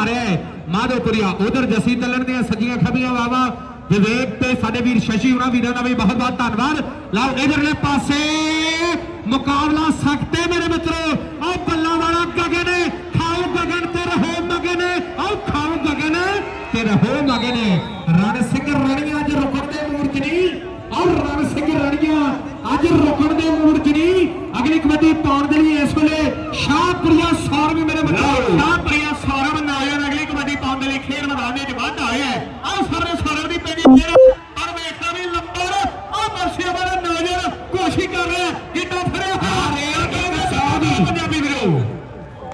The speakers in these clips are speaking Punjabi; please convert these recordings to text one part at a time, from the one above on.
ਵਧਾ ਰਿਹਾ ਹੈ। ਮਾਧੋਪੁਰੀਆ, ਉਧਰ ਜਸੀ ਤਲਣ ਦੀਆਂ ਸੱਜੀਆਂ ਖੱਬੀਆਂ ਵਾਵਾ ਵਿਵੇਕ ਤੇ ਸਾਡੇ ਵੀਰ ਸ਼ਸ਼ੀ, ਉਹਨਾਂ ਵੀਰਾਂ ਦਾ ਵੀ ਬਹੁਤ ਬਹੁਤ ਧੰਨਵਾਦ। ਲਓ, ਇਧਰਲੇ ਪਾਸੇ ਮੁਕਾਬਲਾ ਸਖਤ ਹੈ ਮੇਰੇ ਮਿੱਤਰੋ। ਉਹ ਬੱਲਾ ਵਾਲਾ ਗਗਨ ਖਾਓ ਗਗਨ ਤੇ ਰਹੋ ਮਗਨ। ਉਹ ਖਾਓ ਗਗਨ ਤੇ ਰਹੋ ਮਗਨ। ਰਣ ਸਿੰਘ ਰਣੀਆਂ ਅੱਜ ਰੁਕਣ ਦੇ ਮੂਡ 'ਚ ਨਹੀਂ। ਔਰ ਰਣ ਸਿੰਘ ਰਣੀਆਂ ਅੱਜ ਰੁਕਣ ਦੇ ਮੂਡ 'ਚ ਨਹੀਂ ਅਗਲੀ ਕਬੱਡੀ ਪਾਉਣ ਦੇ ਲਈ ਇਸ ਵੇਲੇ ਸ਼ਾਹਪੁਰੀਆ ਸੌਰਵ ਮੇਰੇ ਮਿੱਤਰੋ ਸ਼ਾਹਪੁਰੀਆ ਸੌਰਵ ਨਾਇਰ ਅਗਲੀ ਕਬੱਡੀ ਪਾਉਣ ਦੇ ਲਈ ਖੇਡ ਮੈਦਾਨ ਦੇ ਵਿੱਚ ਵਾਧਾ ਹੋਇਆ ਹੈ ਆਹ ਸਾਰੇ ਸੌਰਵ ਦੀ ਪੈਣੀ ਫੇਰ ਔਰ ਵੇਖਦਾ ਵੀ ਲੰਬਰ ਆ ਮਰਸੀਆ ਵਾਲਾ ਨਾਇਰ ਕੋਸ਼ਿਸ਼ ਕਰ ਰਿਹਾ ਕਿੱਡਾ ਫੜਿਆ ਹਾਰੇ ਪੰਜਾਬੀ ਵੀਰੋ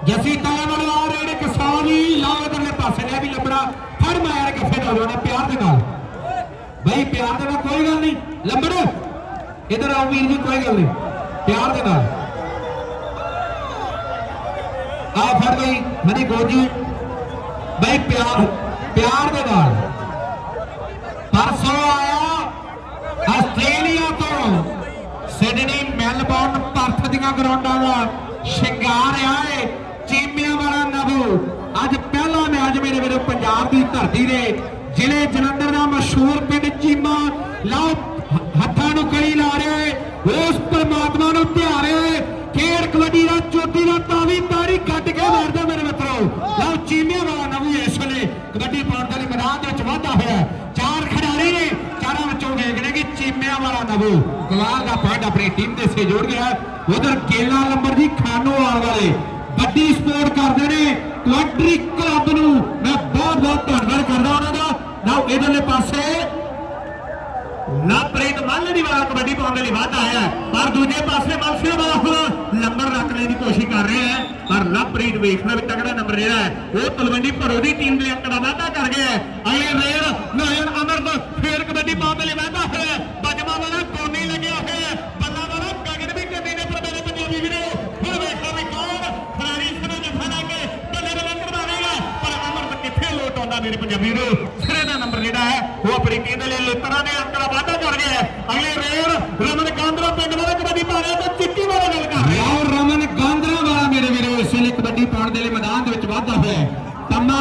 ਜਸੀ ਤਾਲੇ ਵਾਲਾ ਆ ਰਹੇ ਨੇ ਕਿਸਾਨੀ ਲਾਓ ਇਧਰਲੇ ਪਾਸੇ ਨੇ ਵੀ ਲੱਭਣਾ ਫੜ ਮਾਰ ਕੇ ਫੇਰ ਆਉਣਾ ਪਿਆਰ ਦੇ ਨਾਲ ਬਈ ਪਿਆਰ ਦੇ ਨਾਲ ਕੋਈ ਗੱਲ ਨਹੀਂ। ਲੰਬੜ, ਇਧਰ ਆਓ ਵੀਰ ਜੀ, ਕੋਈ ਗੱਲ ਨਹੀਂ। ਪਿਆਰ ਦੇ ਨਾਲ। ਆ ਫੜ ਬਈ, ਮਨੀ ਗੋਜੀ। ਬਈ, ਪਿਆਰ ਪਿਆਰ ਦੇ ਨਾਲ। ਪਰਸੋਂ ਆਇਆ ਆਸਟ੍ਰੇਲੀਆ ਤੋਂ। ਸਿਡਨੀ, ਮੈਲਬੌਰਨ, ਪਰਥ ਦੀਆਂ ਗਰਾਊਂਡਾਂ ਦਾ ਸ਼ਿੰਗਾਰ ਆਏ ਚੀਮਿਆਂ ਵਾਲਾ ਨਬੂ ਅੱਜ ਪਹਿਲਾ ਮੈਚ ਮੇਰੇ ਵੀਰੋ, ਪੰਜਾਬ ਦੀ ਧਰਤੀ ਦੇ ਜ਼ਿਲ੍ਹੇ ਜਲੰਧਰ ਦਾ ਮਸ਼ਹੂਰ ਪਿੰਡ ਚੀਮਾ ਲਾਓ ਹੱਥਾਂ ਨੂੰ ਕਲੀ ਲਾ ਰਿਹਾ ਉਸ ਪਰਮਾਤਮਾ ਨੂੰ ਧਿਆ ਰਿਹਾ ਖੇਡ ਕਬੱਡੀ ਦਾ ਚੋਟੀ ਦਾ ਤਾਵੀ ਤਾਰੀ ਕੱਟ ਕੇ ਮਾਰਦਾ ਮੇਰੇ ਮਿੱਤਰੋ। ਲਓ ਚੀਮਿਆਂ ਵਾਲਾ ਨਬੂ ਇਸ ਵੇਲੇ ਕਬੱਡੀ ਪਾਉਣ ਦੇ ਮੈਦਾਨ ਦੇ ਵਿੱਚ ਵਾਧਾ ਹੋਇਆ ਚਾਰ ਖਿਡਾਰੀ ਨੇ, ਚਾਰਾਂ ਵਿੱਚੋਂ ਵੇਖਣੇ ਕਿ ਚੀਮਿਆਂ ਵਾਲਾ ਨਬੂ ਕਮਾਲ ਦਾ ਪੁਆਇੰਟ ਆਪਣੀ ਟੀਮ ਦੇ ਸੇ ਜੋੜ ਗਿਆ ਉਧਰ ਕੇਲਾ ਨੰਬਰ ਜੀ ਖਾਨੋਵਾਲ ਵਾਲੇ ਵੱਡੀ ਸਪੋਰਟ ਕਰਦੇ ਨੇ ਕੁਆਡਰੀ ਕਲੱਬ ਨੂੰ ਮੈਂ ਬਹੁਤ ਬਹੁਤ ਧੰਨਵਾਦ ਕਰਦਾ ਉਹਨਾਂ ਦਾ। ਲਓ ਇਧਰਲੇ ਪਾਸੇ ਨਾਪ੍ਰੀਤ ਮੱਲੜੀ ਵਾਲਾ ਕਬੱਡੀ ਪਾਉਣ ਦੇ ਲਈ ਵਾਧਾ ਆਇਆ ਹੈ। ਪਰ ਦੂਜੇ ਪਾਸੇ ਮਲਸੀਆ ਵਾਲਾ ਹੁਣ ਨੰਬਰ ਰੱਖਣੇ ਦੀ ਕੋਸ਼ਿਸ਼ ਕਰ ਰਿਹਾ ਹੈ ਪਰ ਲਵਪ੍ਰੀਤ ਵੇਖਣਾ ਵੀ ਤਗੜਾ ਨੰਬਰ ਜਿਹੜਾ ਹੈ ਉਹ ਤਲਵੰਡੀ ਭਰੋ ਦੀ ਟੀਮ ਦੇ ਅੰਕ ਦਾ ਵਾਧਾ ਕਰ ਗਿਆ ਹੈ ਅਗਲੇ ਰੇਰ ਨਯਨ ਅਮਰਤ ਫੇਰ ਕਬੱਡੀ ਪਾਉਣ ਦੇ ਲਈ ਵਾਧਾ ਹੋਇਆ ਹੈ। ਬਜਮਾ ਵਾਲਾ ਕੋਨੀ ਲੱਗਿਆ ਹੋਇਆ ਹੈ। ਬੱਲਾ ਵਾਲਾ ਗਗਨ ਵੀ ਕੰਦੀ ਨੇ ਪਰ ਮੇਰੇ ਪੰਜਾਬੀ ਵੀਰੋ ਹੁਣ ਵੇਖਣਾ ਵੀ ਕੌਣ ਖਿਡਾਰੀ ਇਸ ਨੂੰ ਜਫਾ ਲਾ ਕੇ ਬੱਲੇ ਬੱਲੇ ਕਰਵਾਵੇਗਾ ਪਰ ਅਮਰਤ ਕਿੱਥੇ ਲੋਟ ਆਉਂਦਾ ਮੇਰੇ ਪੰਜਾਬੀ ਵੀਰੋ ਸਿਰੇ ਦਾ ਨੰਬਰ ਜਿਹੜਾ ਹੈ ਉਹ ਆਪਣੀ ਟੀਮ ਦੇ ਲਈ ਲੇਤਰਾ ਦੇ ਅੰਕ ਦਾ ਵਾਧਾ ਕਰ ਗਿਆ ਹੈ ਅਗਲੇ ਰੇਰ ਰਮਨ ਗਾਂਧਰਾ ਪਿੰਡ ਵਾਲਾ ਕਬੱਡੀ ਪਾ ਰਿਹਾ ਤੇ ਚਿੱਟੀ ਵਾਲਾ ਗੱਲ ਕਰ ਰਿਹਾ ਔਰ ਰਮਨ ਗਾਂਧਰਾ ਵਾਲਾ ਮੇਰੇ ਵੀਰੋ ਇਸ ਵੇਲੇ ਕਬੱਡੀ ਪਾਉਣ ਦੇ ਲਈ ਮੈਦਾਨ ਦੇ ਵਿੱਚ ਵਾਧਾ ਹੋਇਆ ਹੈ ਤੰਮਾ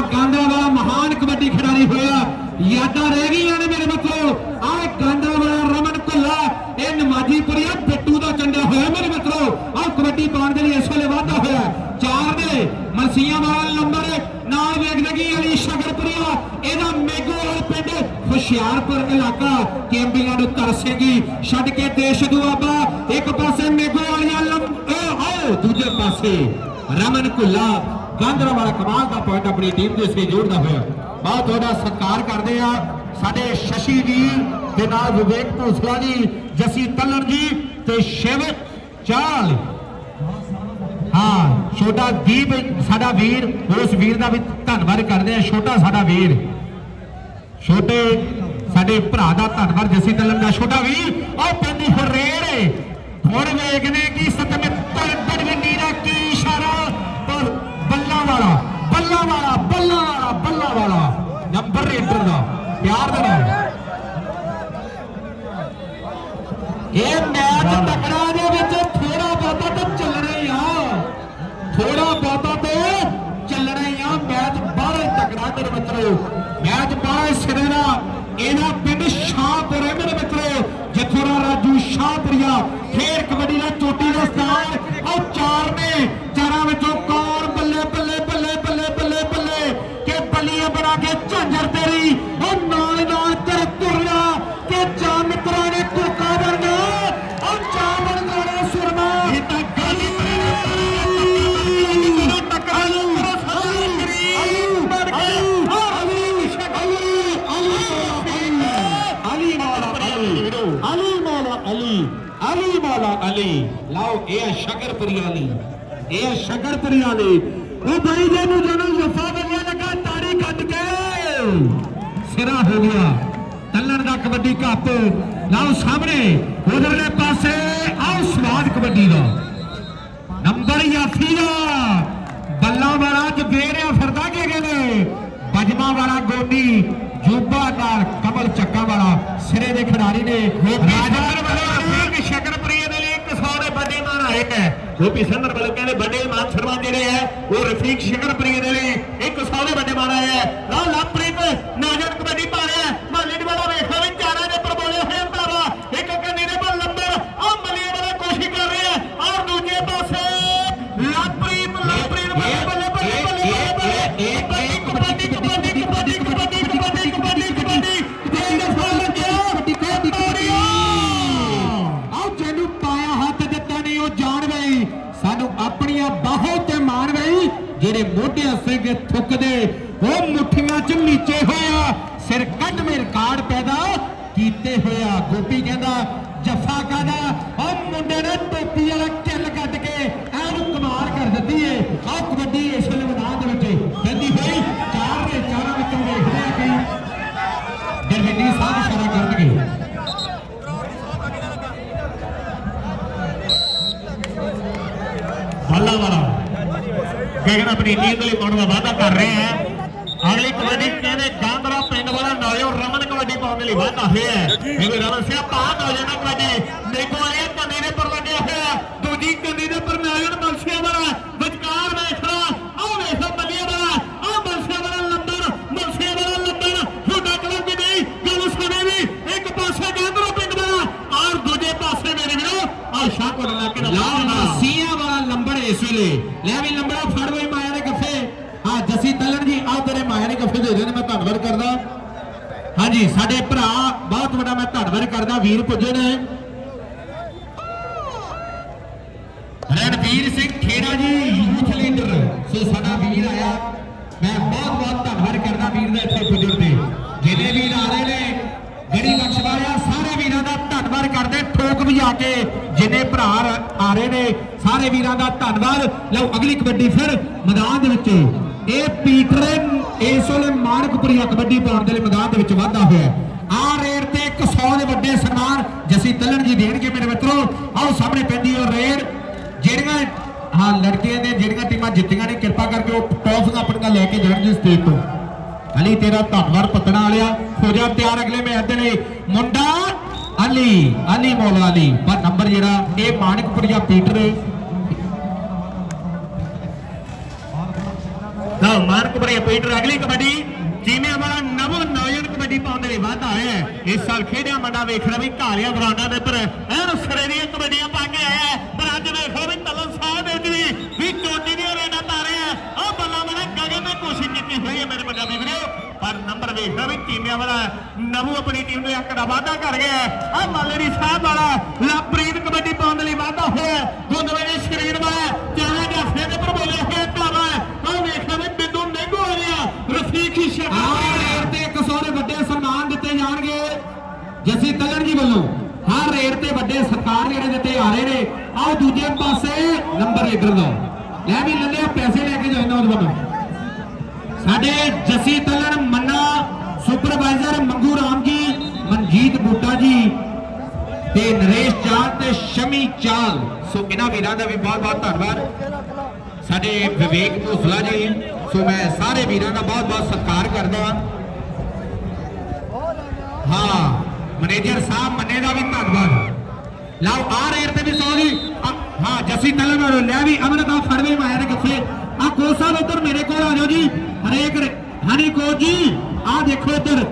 ਵਾਲਾ ਮਹਾਨ ਕਬੱਡੀ ਖਿਡਾਰੀ ਹੋਇਆ। ਯਾਦਾਂ ਰਹਿ ਗਈਆਂ ਨੇ ਮੇਰੇ ਮਿੱਤਰੋ ਆਹ ਗਾਂਧਰਾ ਵਾਲਾ ਰਮਨ ਭੁੱਲਾ ਇਹ ਨਮਾਜੀਪੁਰੀਆ ਬਿੱਟੂ ਦਾ ਚੰਡਾ ਹੋਇਆ ਮੇਰੇ ਮਿੱਤਰੋ ਆਹ ਕਬੱਡੀ ਪਾਉਣ ਦੇ ਲਈ ਇਸ ਵੇਲੇ ਵਾਧਾ ਹੋਇਆ। ਚਾਰ ਦੇ ਮਲਸੀਆਂ ਵਾਲਾ ਨੰਬਰ, ਨਾਲ ਵੇਖਦੇ ਕੀ ਅਲੀ ਸ਼ਗਰਪੁਰੀਆ। ਇਹਦਾ ਮੇਗੋਵਾਲ ਪਿੰਡ, ਹੁਸ਼ਿਆਰਪੁਰ ਇਲਾਕਾ। ਕੇਂਬੀਆਂ ਨੂੰ ਤਰਸੇਗੀ ਛੱਡ ਕੇ ਦੇਸ਼ ਦੁਆਬਾ ਇੱਕ ਪਾਸੇ ਮੇਗੋਵਾਲੀਆ ਲੰਬ ਉਹ ਆਓ, ਦੂਜੇ ਪਾਸੇ ਰਮਨ ਕੁੱਲਾ। ਗਾਂਧਰਾ ਵਾਲਾ ਕਮਾਲ ਦਾ ਪੁਆਇੰਟ ਆਪਣੀ ਟੀਮ ਦੇ ਸੇ ਜੋੜਦਾ ਹੋਇਆ। ਬਹੁਤ ਤੁਹਾਡਾ ਸਤਿਕਾਰ ਕਰਦੇ ਆ ਸਾਡੇ ਸ਼ਸ਼ੀ ਜੀ ਦੇ ਨਾਲ ਵਿਵੇਕ ਭੂਸਲਾ ਜੀ, ਜਸੀ ਤੱਲਣ ਜੀ ਤੇ ਸ਼ਿਵ ਚਾਲ। ਹਾਂ, ਛੋਟਾ ਦੀਪ, ਸਾਡਾ ਵੀਰ, ਉਸ ਵੀਰ ਦਾ ਵੀ ਧੰਨਵਾਦ ਕਰਦੇ ਆ ਛੋਟਾ ਸਾਡਾ ਵੀਰ। ਛੋਟੇ ਸਾਡੇ ਭਰਾ ਦਾ ਧੰਨਵਾਦ ਜਸੀ ਤਲਮ ਦਾ। ਛੋਟਾ ਵੀਰ, ਉਹ ਪੈਂਦੀ ਫਰੇੜ ਹੁਣ ਵੇਖਦੇ ਕੀ ਸਤਮਿੱਤਰ ਪਿਆਰ ਦੇ ਇਹ ਮੈਚ ਤਕੜਾ ਦੇ ਵਿੱਚ ਥੋੜਾ ਬਹੁਤਾ ਤਾਂ ਚੱਲਣਾ ਹੀ ਆ। ਥੋੜਾ ਬਹੁਤਾ ਤੇ ਚੱਲਣਾ ਹੀ ਆ। ਮੈਚ ਬਾਹਰ ਤਕੜਾ ਮੇਰੇ ਮਿੱਤਰੋ ਇਹ ਹੈ ਸ਼ਕਰਪੁਰੀ ਅਲੀ ਇਹ ਹੈ ਸ਼ਕਰਪੁਰੀ ਅਲੀ ਉਹ ਬਾਈ ਜੀ ਨੂੰ ਜਦੋਂ ਜਫਾ ਵਧੀਆ ਲੱਗਾ ਤਾੜੀ ਕੱਢ ਕੇ। ਸਿਰਾ ਹੋ ਗਿਆ। ਤੱਲਣ ਦਾ ਕਬੱਡੀ ਕੱਪ। ਲਾਓ ਸਾਹਮਣੇ ਉਧਰਲੇ ਪਾਸੇ ਆਓ ਸਵਾਦ ਕਬੱਡੀ ਦਾ। ਨੰਬਰ ਯਾਫੀ ਦਾ। ਬੱਲਾ ਵਾਲਾ ਚ ਵੇਰਿਆ ਫਿਰਦਾ ਕਿ ਕਹਿੰਦੇ ਬਜਮਾ ਵਾਲਾ ਗੋਡੀ ਜੂਬਾ ਨਾਲ ਕਮਲ ਚੱਕਾ ਵਾਲਾ। ਸਿਰੇ ਦੇ ਖਿਡਾਰੀ ਨੇ। ਰਾਜਿੰਦਰ ਵੱਲੋਂ ਸਿੰਘ ਸ਼ਕਰਪ੍ਰਿਆ ਦੇ ਲਈ 100 ਦੇ ਵੱਡੇ ਮਾਨ ਆਏ ਹੈ। ਗੋਪੀ ਸੰਦਰ ਵੱਲੋਂ ਕਹਿੰਦੇ ਵੱਡੇ ਮਾਨ ਸਨਮਾਨ ਜਿਹੜੇ ਹੈ। ਉਹ ਰਫੀਕ ਸ਼ਕਰਪ੍ਰਿਆ ਦੇ ਲਈ ਇੱਕ ਸੌ ਦੇ ਵੱਡੇ ਮਾਰਾ ਹੈ। ਲਓ ਲਵਪ੍ਰੀਤ ਆਪਣੀਆਂ ਬਾਹੋਂ ਤੇ ਮਾਰ ਰਹੀ ਜਿਹੜੇ ਮੋਢਿਆਂ ਸਿੰਘ ਥੁੱਕਦੇ, ਉਹ ਮੁੱਠੀਆਂ 'ਚ ਨੀਚੇ ਹੋਇਆ, ਸਿਰ ਕੱਢ ਮੇ ਰਿਕਾਰਡ ਪੈਦਾ ਕੀਤੇ ਹੋਇਆ। ਗੋਪੀ ਕਹਿੰਦਾ ਗਗਨ ਆਪਣੀ ਟੀਮ ਦੇ ਲਈ ਪਾਉਣ ਦਾ ਵਾਅਦਾ ਕਰ ਰਹੇ ਹੈ ਅਗਲੀ ਕਬੱਡੀ ਕਹਿੰਦੇ ਗਾਂਦਰਾ ਪਿੰਡ ਵਾਲਾ ਨੌਜਵਾਨ ਰਮਨ ਕਬੱਡੀ ਪਾਉਣ ਦੇ ਲਈ ਵਾਅਦਾ ਹੋਇਆ ਹੈ। ਇਹ ਰਮਨ ਸਿਆ ਪਾ ਨੌਜਵਾਨ ਕਬੱਡੀ। ਦੇਖੋ ਵਾਲੀ ਕੰਨੀ ਦੇ ਪਰ ਲੱਗਿਆ ਹੋਇਆ ਦੂਜੀ ਕੰਨੀ ਦੇ ਪਰ ਨੌਜਵਾਨ ਮਲਸੀਆ ਵਾਲਾ ਵਿਚਕਾਰ ਵੇਖਣਾ ਆਹ ਵੇਖੋ ਬੱਲੀਆ ਵਾਲਾ ਆਹ ਮਲਸੀਆ ਵਾਲਾ ਲੰਬਰ ਮਲਸੀਆ ਵਾਲਾ ਲੰਬਰ ਛੋਟਾ ਕਲਰ ਵੀ ਨਹੀਂ ਗੱਲ ਸੁਣੇ ਵੀ ਇੱਕ ਪਾਸੇ ਗਾਂਦਰਾ ਪਿੰਡ ਵਾਲਾ ਔਰ ਦੂਜੇ ਪਾਸੇ ਮੇਰੇ ਵੀਰੋ ਆ ਸ਼ਾਹਕੋਟ ਇਲਾਕੇ ਦਾ ਲਾਉਣਾ ਵਾਲਾ ਸੀਆ ਵਾਲਾ ਲੰਬੜ ਇਸ ਵੇਲੇ ਲੈ ਵੀ ਲੰਬੜਾ ਫੜ ਬਈ ਮਾਇਆ ਦੇ ਗੱਫੇ ਹਾਂ ਜਸੀ ਤੱਲਣ ਜੀ ਆ ਤੇਰੇ ਮਾਇਆ ਦੇ ਗੱਫੇ ਦੇ ਦੇ ਨੇ ਮੈਂ ਧੰਨਵਾਦ ਕਰਦਾ ਹਾਂਜੀ ਸਾਡੇ ਭਰਾ, ਬਹੁਤ ਵੱਡਾ ਮੈਂ ਧੰਨਵਾਦ ਕਰਦਾ, ਵੀਰ ਪੁੱਜੇ ਨੇ। ਰਣਵੀਰ ਸਿੰਘ ਖੇੜਾ ਜੀ ਯੂਥ ਲੀਡਰ ਸੋ ਸਾਡਾ ਵੀਰ ਆਇਆ। ਮੈਂ ਬਹੁਤ ਬਹੁਤ ਧੰਨਵਾਦ ਕਰਦਾ ਵੀਰ ਦਾ ਇੱਥੇ ਪੁੱਜਣ ਤੇ। ਜਿਹਨੇ ਵੀਰ ਆ ਰਹੇ ਨੇ, ਗੜੀ ਬਖਸ਼ ਵਾਲਿਆ, ਸਾਰੇ ਵੀਰਾਂ ਦਾ ਧੰਨਵਾਦ ਕਰਦੇ ਠੋਕ ਵਜਾ ਕੇ ਜਿੰਨੇ ਭਰਾ ਆ ਰਹੇ ਨੇ, ਸਾਰੇ ਵੀਰਾਂ ਦਾ ਧੰਨਵਾਦ। ਲਓ, ਅਗਲੀ ਕਬੱਡੀ ਫਿਰ ਮੈਦਾਨ ਦੇ ਵਿੱਚ। ਇਹ ਪੀਟਰ ਇਸ ਵੇਲੇ ਮਾਨਕਪੁਰੀਆ ਕਬੱਡੀ ਪਾਉਣ ਦੇ ਲਈ ਮੈਦਾਨ ਦੇ ਵਿੱਚ ਵਾਧਾ ਹੋਇਆ ਆ ਰੇਡ ਤੇ 100 ਦੇ ਵੱਡੇ ਸਨਮਾਨ ਜਸੀ ਤੱਲਣ ਜੀ ਦੇਣਗੇ ਮੇਰੇ ਮਿੱਤਰੋ। ਆਓ ਸਾਹਮਣੇ ਪੈਂਦੀ ਉਹ ਰੇਡ। ਜਿਹੜੀਆਂ, ਹਾਂ, ਲੜਕੀਆਂ ਨੇ ਜਿਹੜੀਆਂ ਟੀਮਾਂ ਜਿੱਤੀਆਂ ਨੇ, ਕਿਰਪਾ ਕਰਕੇ ਉਹ ਟੌਫੀਆਂ ਆਪਣੀਆਂ ਲੈ ਕੇ ਜਾਣ ਜੀ ਸਟੇਜ ਤੋਂ। ਅਲੀ, ਤੇਰਾ ਧੰਨਵਾਦ ਪਤਣਾ ਵਾਲਿਆ। ਹੋ ਜਾ, ਤਿਆਰ ਅਗਲੇ ਮੈਚ ਦੇ ਲਈ। ਮੁੰਡਾ ਅਲੀ ਅਲੀ ਮੌਲਾ ਅਲੀ। ਪਰ ਨੰਬਰ ਜਿਹੜਾ, ਇਹ ਮਾਨਕਪੁਰੀਆ ਪੀਟਰ ਲਓ ਮਾਰਕਪੁਰੇ ਪੀਟਰ ਅਗਲੀ ਕਬੱਡੀ ਚੀਮਿਆਂ ਵਾਲਾ ਨਵ ਨੌਜਵਾਨ ਕਬੱਡੀ ਪਾਉਣ ਦੇ ਲਈ ਵਾਧਾ ਹੋਇਆ ਹੈ। ਇਸ ਸਾਲ ਖੇਡਿਆ ਮੰਡਾ ਵੇਖਣਾ ਵੀ ਘਾਲਿਆ ਗਰਾਊਂਡਾਂ ਦੇ ਉੱਪਰ ਐਨ ਸਿਰੇ ਦੀਆਂ ਕਬੱਡੀਆਂ ਪਾ ਕੇ ਆਇਆ ਹੈ। ਪਰ ਅੱਜ ਵੇਖੋ ਵੀ ਤਲਨ ਸਾਹਿਬ ਦੇ ਵੀ ਵੀ ਚੋਟੀ ਦੀਆਂ ਰੇਡਾਂ ਤਾਰਿਆ ਉਹ ਬੱਲਾ ਮਨਾ ਗਗਨ ਨੇ ਕੋਸ਼ਿਸ਼ ਕੀਤੀ ਹੋਈ ਹੈ ਮੇਰੇ ਪੰਜਾਬੀ ਵੀਰੋ ਪਰ ਨੰਬਰ ਵੇਖਦਾ ਵੀ ਚੀਮਿਆਂ ਵਾਲਾ ਨਵੂ ਆਪਣੀ ਟੀਮ ਦੇ ਅੰਕ ਦਾ ਵਾਧਾ ਕਰ ਗਿਆ ਆ ਮਾਲੇਰੀ ਸਾਹਿਬ ਵਾਲਾ ਲਵਪ੍ਰੀਤ ਕਬੱਡੀ ਪਾਉਣ ਦੇ ਲਈ ਵਾਧਾ ਹੋਇਆ ਗੁੰਦਵੇ ਦੇ ਸ਼ਰੀਰ ਵਾਲਾ ਚਾਹਾਂ ਜਾਫੇ ਦੇ ਪਰ ਬੋਲੇ ਹੋਏ ਧਾਵਾ ਉਹ ਵੇਖਦਾ ਵੀ ਬਿੰਦੂ ਮਹਿੰਗੋ ਹੋ ਰਿਹਾ ਰਫੀਕ ਹੀ ਆ ਰੇਡ ਤੇ 100 ਦੇ ਵੱਡੇ ਸਨਮਾਨ ਦਿੱਤੇ ਜਾਣਗੇ ਜਸੀ ਤੱਲਣ ਜੀ ਵੱਲੋਂ ਹਰ ਰੇਡ ਤੇ ਵੱਡੇ ਸਤਿਕਾਰ ਜਿਹੜੇ ਦਿੱਤੇ ਆ ਰਹੇ ਨੇ ਆਓ ਦੂਜੇ ਪਾਸੇ ਨੰਬਰ ਲੀਡਰ ਦਾ ਲੈ ਵੀ ਲੱਲਿਆ ਪੈਸੇ ਲੈ ਕੇ ਜਾਓ ਨੌਜਵਾਨੋ ਸਾਡੇ ਜਸੀ ਤੱਲਣ ਮੰਨਾ ਸੁਪਰਵਾਈਜ਼ਰ ਮੰਗੂ ਰਾਮ ਜੀ ਮਨਜੀਤ ਬੂਟਾ ਜੀ ਤੇ ਨਰੇਸ਼ ਚਾਲ ਤੇ ਸ਼ਮੀ ਚਾਲ। ਸੋ ਇਹਨਾਂ ਵੀਰਾਂ ਦਾ ਵੀ ਬਹੁਤ ਬਹੁਤ ਧੰਨਵਾਦ। ਸਾਡੇ ਵਿਵੇਕ ਭੋਸਲਾ ਜੀ ਸੋ ਮੈਂ ਸਾਰੇ ਵੀਰਾਂ ਦਾ ਬਹੁਤ ਬਹੁਤ ਸਤਿਕਾਰ ਕਰਦਾ ਹਾਂ। ਹਾਂ ਮੈਨੇਜਰ ਸਾਹਿਬ ਮੰਨੇ ਦਾ ਵੀ ਧੰਨਵਾਦ। ਲਓ ਆ ਰੇਟ ਤੇ ਵੀ ਸੌ ਜੀ। ਆ, ਹਾਂ ਜੱਸੀ ਵਾਲੋ ਲੈ ਵੀ ਅਮਰਤਾ ਫੜਵੇ ਮਾਇਆ ਦੇ ਗੱਫੇ ਆ ਕੋਚ ਸਾਹਿਬ ਉੱਧਰ ਮੇਰੇ ਕੋਲ ਆ ਜਾਓ ਜੀ। ਹਰੇਕ ਰੇ- ਹਾਂਜੀ ਕੋਚ ਜੀ ਆ ਦੇਖੋ ਇੱਧਰ।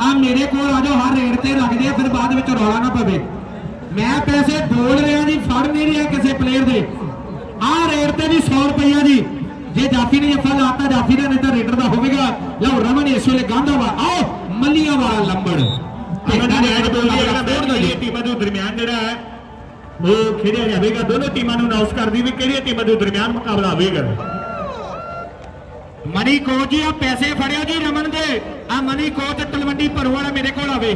ਆ ਮੇਰੇ ਕੋਲ ਆ ਜਾਓ ਹਰ ਰੇਟ ਤੇ ਲੱਗਦੇ ਆ ਫਿਰ ਬਾਅਦ ਵਿੱਚ ਰੌਲਾ ਨਾ ਪਵੇ। ਮੈਂ ਪੈਸੇ ਬੋਲ ਰਿਹਾ ਜੀ ਫੜ ਨਹੀਂ ਰਿਹਾ ਕਿਸੇ ਪਲੇਅਰ ਦੇ। ਆ ਰੇਟ ਤੇ ਵੀ 100 ਰੁਪਈਆ ਜੀ। ਜੇ ਜਾਫੀ ਨੇ ਜੱਫਾ ਲਾਤਾ ਜਾਫੀ ਦਾ ਨਹੀਂ ਤਾਂ ਰੇਡਰ ਦਾ ਹੋਵੇਗਾ। ਲਓ ਰਮਨ ਇਸ ਵੇਲੇ ਗਾਂਧਾ ਵਾ ਆਓ ਮੱਲੀਆਂ ਵਾਲਾ ਲੰਬੜ ਇਹਨਾਂ ਦੀ ਬੋਲਦੀ ਹੈ ਟੀਮਾਂ ਦੇ ਦਰਮਿਆਨ ਜਿਹੜਾ ਹੈ ਖੇਡਿਆ ਜਾਵੇਗਾ ਦੋਨੋਂ ਟੀਮਾਂ ਨੂੰ ਅਨਾਉਂਸ ਕਰਦੀ ਵੀ ਕਿਹੜੀਆਂ ਟੀਮਾਂ ਦੇ ਦਰਮਿਆਨ ਮੁਕਾਬਲਾ ਹੋਵੇਗਾ। ਮਨੀ ਕੋਚ ਜੀ ਆ ਪੈਸੇ ਫੜਿਓ ਜੀ ਰਮਨ ਦੇ। ਆ ਮਨੀ ਕੋਚ ਤਲਵੰਡੀ ਭਰੋ ਵਾਲਾ ਮੇਰੇ ਕੋਲ ਆਵੇ।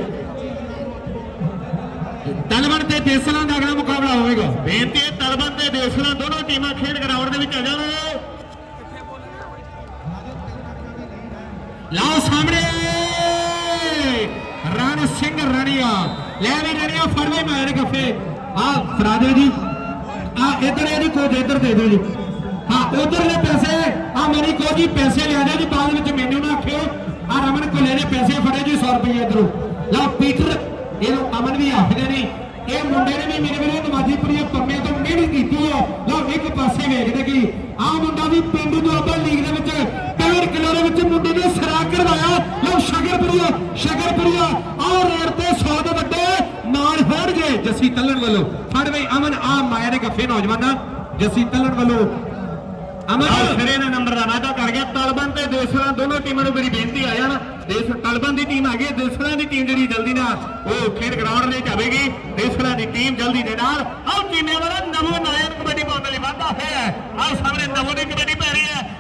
ਤਲਵੰਡ ਤੇ ਦੇਸਲਾਂ ਦਾ ਅਗਲਾ ਮੁਕਾਬਲਾ ਹੋਵੇਗਾ। ਬੇਨਤੀ ਹੈ ਤਲਬਨ ਤੇ ਦੇਸਲਾਂ ਦੋਨੋਂ ਟੀਮਾਂ ਖੇਡ ਗਰਾਊਂਡ ਦੇ ਵਿੱਚ ਆ ਜਾਣ। ਲਓ ਸਾਹਮਣੇ। ਰਣ ਸਿੰਘ ਰਣੀਆ। ਲੈ ਵੀ ਰਣੀਆ ਫੜ ਲੈ ਮਾਰ ਗੱਫੇ। ਆ ਫੜਾ ਦਿਓ ਜੀ। ਆ ਇਧਰ ਇਹਦੀ ਕੋਚ ਇਧਰ ਦੇ ਦਿਓ ਜੀ। ਹਾਂ ਉਧਰਲੇ ਪੈਸੇ। ਆ ਮੇਰੀ ਕੋਚ ਪੈਸੇ ਲਿਆ ਦਿਓ ਜੀ, ਬਾਅਦ ਵਿੱਚ ਮੈਨੂੰ ਨਾ ਆਖਿਓ। ਆ ਰਮਨ ਕੋਲੇ ਨੇ ਪੈਸੇ ਫੜੇ ਜੀ 100 ਰੁਪਏ ਇਧਰੋਂ। ਲਓ, ਪੀਟਰ, ਇਹਨੂੰ ਅਮਨ ਵੀ ਆਖਦੇ ਨੇ। ਇਹ ਮੁੰਡੇ ਨੇ ਵੀ ਮੇਰੇ ਵੀਰੋ ਨਵਾਜੀਪੁਰੀਆ ਪੰਮੇ ਤੋਂ ਮਿਹਨਤ ਕੀਤੀ ਹੈ ਲਓ, ਇੱਕ ਪਾਸੇ ਵੇਖਦੇ ਕਿ ਆ ਮੁੰਡਾ ਵੀ ਪਿੰਡ ਦੁਆਬਾ ਲੀਗ ਦੇ ਵਿੱਚ 65 ਕਿਲੋ ਦੇ ਵਿੱਚ ਮੁੰਡੇ ਨੇ ਸਰਾ ਕਰਵਾਇਆ। ਲਓ ਸ਼ਗਰਪੁਰੀਆ ਸ਼ਗਰਪੁਰੀਆ ਆਹ ਰੇਡ ਤੇ 100 ਦੇ ਵੱਡੇ ਮਾਣ ਹੋਣਗੇ ਜੱਸੀ ਤੱਲਣ ਵੱਲੋਂ ਫੜ ਬਈ ਅਮਨ ਆ ਮਾਇਆ ਦੇ ਗੱਫੇ ਨੌਜਵਾਨਾਂ, ਜੱਸੀ ਤੱਲਣ ਵੱਲੋਂ। ਅਮਨ! ਸਿਰੇ ਨੇ ਨੰਬਰ ਦਾ ਵਾਅਦਾ ਕਰ ਗਿਆ, ਤਲਬਨ ਤੇ ਦੇਸਰਾਂ ਦੋਨੋਂ ਟੀਮਾਂ ਨੂੰ ਮੇਰੀ ਬੇਨਤੀ ਆ ਜਾਣ। ਦੇਸ, ਤਲਬਨ ਦੀ ਟੀਮ ਆ ਗਈ ਦੇਸਰਾਂ ਦੀ ਟੀਮ ਜਿਹੜੀ ਜਲਦੀ ਨਾਲ ਉਹ ਖੇਡ ਗਰਾਊਂਡ ਦੇ ਜਾਵੇਗੀ। ਦੇਸਰਾਂ ਦੀ ਟੀਮ ਜਲਦੀ ਦੇ ਨਾਲ। ਆਹ ਟੀਮੇ ਵਾਲਾ ਨਵੋ ਨਾਇਕ ਕਬੱਡੀ ਪਾਉਣ ਲਈ ਵਾਧਾ ਹੈ। ਆਹ ਸਾਹਮਣੇ ਨਵੋ ਦੀ ਕਬੱਡੀ ਪੈ ਰਹੀ ਹੈ।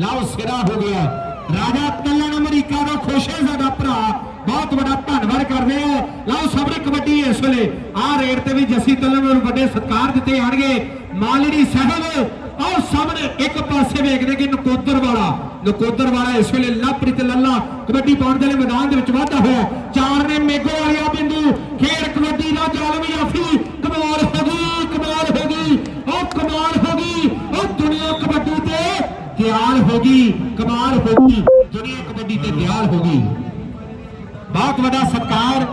ਲਓ ਸਿਰਾ ਹੋ ਗਿਆ। ਰਾਜਾ ਤੱਲਣ ਅਮਰੀਕਾ ਦਾ ਖੁਸ਼ ਹੈ, ਸਾਡਾ ਭਰਾ। ਬਹੁਤ ਵੱਡਾ ਧੰਨਵਾਦ ਕਰਦੇ ਆ। ਲਓ ਸਾਹਮਣੇ ਕਬੱਡੀ ਇਸ ਵੇਲੇ। ਆਹ ਰੇਡ ਤੇ ਵੀ ਜੱਸੀ ਤੱਲਣ ਨੂੰ ਵੱਡੇ ਸਤਿਕਾਰ ਦਿੱਤੇ ਜਾਣਗੇ। ਮਾਲੜੀ ਸਾਹਿਬ ਆਹ ਸਾਹਮਣੇ ਇੱਕ ਪਾਸੇ ਵੇਖਦੇ ਕਿ ਨਕੋਦਰ ਵਾਲਾ ਨਕੋਦਰ ਵਾਲਾ ਇਸ ਵੇਲੇ ਲਵਪ੍ਰੀਤ ਲੱਲਾ ਕਬੱਡੀ ਪਾਉਣ ਦੇ ਮੈਦਾਨ ਦੇ ਵਿੱਚ ਵਾਧਾ ਹੋਇਆ। ਚਾਰ ਨੇ ਮੇਗੋ ਵਾਲਿਆ ਬਿੰਦੂ। ਖੇਡ ਕਬੱਡੀ ਦਾ ਜ਼ਾਲਮ ਯਾਫੀ ਕਮਾਲ ਹੋ ਗਈ ਕਮਾਲ ਹੋ ਗਈ ਉਹ ਕਮਾਲ ਹੋ ਗਈ ਉਹ ਦੁਨੀਆ ਕਬੱਡੀ ਤੇ ਦਿਆਲ ਹੋ ਗਈ ਕਮਾਲ ਹੋ ਗਈ ਦੁਨੀਆ ਕਬੱਡੀ ਤੇ ਦਿਆਲ ਹੋ ਗਈ ਬਹੁਤ ਵੱਡਾ ਸਤਿਕਾਰ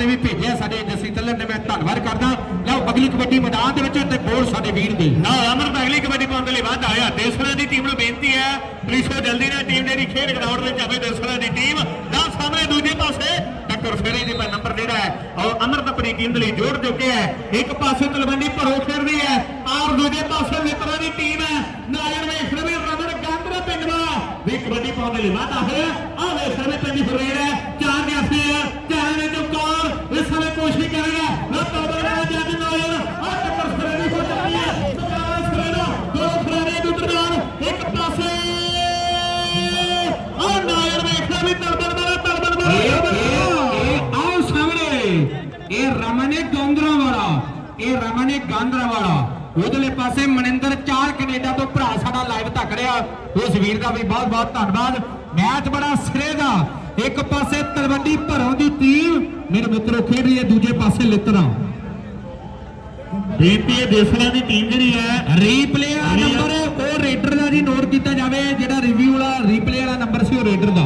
ਬਿੰਦੂ ਵੀ ਭੇਜਿਆ ਸਾਡੇ ਜੱਸੀ ਤੱਲਰ ਨੇ, ਮੈਂ ਧੰਨਵਾਦ ਕਰਦਾ। ਲਓ, ਅਗਲੀ ਕਬੱਡੀ ਮੈਦਾਨ ਦੇ ਵਿੱਚ ਤੇ ਬੋਲ ਸਾਡੇ ਵੀਰ ਦੀ। ਨਾ, ਅਮਰ ਅਗਲੀ ਕਬੱਡੀ ਪਾਉਣ ਦੇ ਲਈ ਵਾਧਾ ਆਇਆ। ਦੇਸਰਾ ਦੀ ਟੀਮ ਨੂੰ ਬੇਨਤੀ ਹੈ, ਪੁਲਿਸੋ ਜਲਦੀ ਨਾਲ ਟੀਮ ਜਿਹੜੀ ਖੇਡ ਗਰਾਊਂਡ ਵਿੱਚ ਆਵੇ ਦੇਸਰਾ ਦੀ ਟੀਮ। ਨਾ ਸਾਹਮਣੇ ਦੂਜੇ ਪਾਸੇ, ਟੱਕਰ ਫੇਰੇ ਦੀ ਨੰਬਰ ਜਿਹੜਾ ਹੈ। ਔਰ ਅਮਰ ਆਪਣੀ ਟੀਮ ਦੇ ਲਈ ਜੋੜ ਚੁੱਕੇ ਹੈ। ਇੱਕ ਪਾਸੇ ਤਲਵੰਡੀ ਭਰੋ ਖੇਡਦੀ ਹੈ, ਔਰ ਦੂਜੇ ਪਾਸੇ ਮਿੱਤਰਾਂ ਦੀ ਟੀਮ ਹੈ। ਨਾਇਰ ਵੇਖ ਰਹੇ ਰਮਨ ਗਾਂਧਰਾ ਪਿੰਡ ਦਾ ਵੀ ਕਬੱਡੀ ਪਾਉਣ ਦੇ ਲਈ ਵਾਧਾ ਇਹ ਰਮਨੇ ਗਾਂਦਰਾ ਵਾਲਾ। ਉਧਰਲੇ ਪਾਸੇ ਮਨਿੰਦਰ ਚਾਲ ਕੈਨੇਡਾ ਤੋਂ ਭਰਾ ਸਾਡਾ ਲਾਈਵ ਧੱਕ ਰਿਹਾ। ਉਸ ਵੀਰ ਦਾ ਵੀ ਬਹੁਤ ਬਹੁਤ ਧੰਨਵਾਦ। ਮੈਚ ਬੜਾ ਸਿਰੇ ਦਾ। ਇੱਕ ਪਾਸੇ ਤਲਵੰਡੀ ਭਰੋਂ ਦੀ ਟੀਮ। ਮੇਰੇ ਮਿੱਤਰੋ ਖੇਡ ਰਹੀ ਹੈ ਦੂਜੇ ਪਾਸੇ ਲਿੱਤਰਾ ਹੈ ਦੇਸਰਾਂ ਦੀ ਟੀਮ ਜਿਹੜੀ ਹੈ ਰੀਪਲੇ ਵਾਲਾ ਨੰਬਰ ਉਹ ਰੇਡਰ ਦਾ ਜੀ ਨੋਟ ਕੀਤਾ ਜਾਵੇ। ਜਿਹੜਾ ਰਿਵਿਊ ਵਾਲਾ ਰੀਪਲੇ ਵਾਲਾ ਨੰਬਰ ਸੀ ਉਹ ਰੇਡਰ ਦਾ।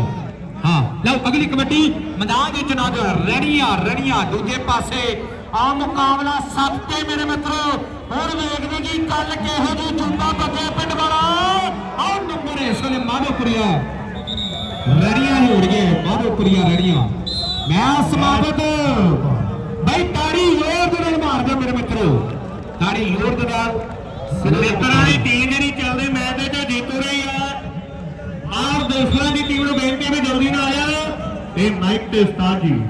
ਹਾਂ ਲਓ ਅਗਲੀ ਕਬੱਡੀ ਮੈਦਾਨ ਵਿੱਚ ਨਾਜ ਰਣੀਆਂ ਰਣੀਆਂ ਦੂਜੇ ਪਾਸੇ ਆ ਮੁਕਾਬਲਾ ਸੱਤ ਤੇ ਮੇਰੇ ਮਿੱਤਰੋ, ਹੁਣ ਵੇਖਦੇ ਜੀ ਕੱਲ ਕਿਹੋ ਜੀ ਜੁੱਤਾ ਬੱਗੇ ਪਿੰਡ ਵਾਲਾ। ਆਹ ਨੰਬਰ ਇਸ ਵੇਲੇ ਮਾਧੋਪੁਰੀਆ। ਰਣੀਆਂ ਹੀ ਉੜ ਮਾਧੋਪੁਰੀਆ ਰਣੀਆਂ ਮੈਂ ਸਮਾਪਤ। ਬਈ ਤਾੜੀ ਜ਼ੋਰ ਦੇ ਨਾਲ ਮਾਰ ਮੇਰੇ ਮਿੱਤਰੋ। ਤਾੜੀ ਜ਼ੋਰ ਦੇ ਨਾਲ। ਮਿੱਤਰਾਂ ਦੀ ਟੀਮ ਜਿਹੜੀ ਚੱਲਦੇ ਮੈਚ ਦੇ ਚ ਜੀਤੂ ਰਹੀ ਆ। ਆਰ ਦੇਸਰਾਂ ਦੀ ਟੀਮ ਨੂੰ ਬੇਨਤੀ ਹੈ ਵੀ ਜਲਦੀ ਨਾਲ ਆ ਜਾਓ ਇਹ ਮਾਈਕ ਤੇ ਉਸਤਾਦ ਜੀ।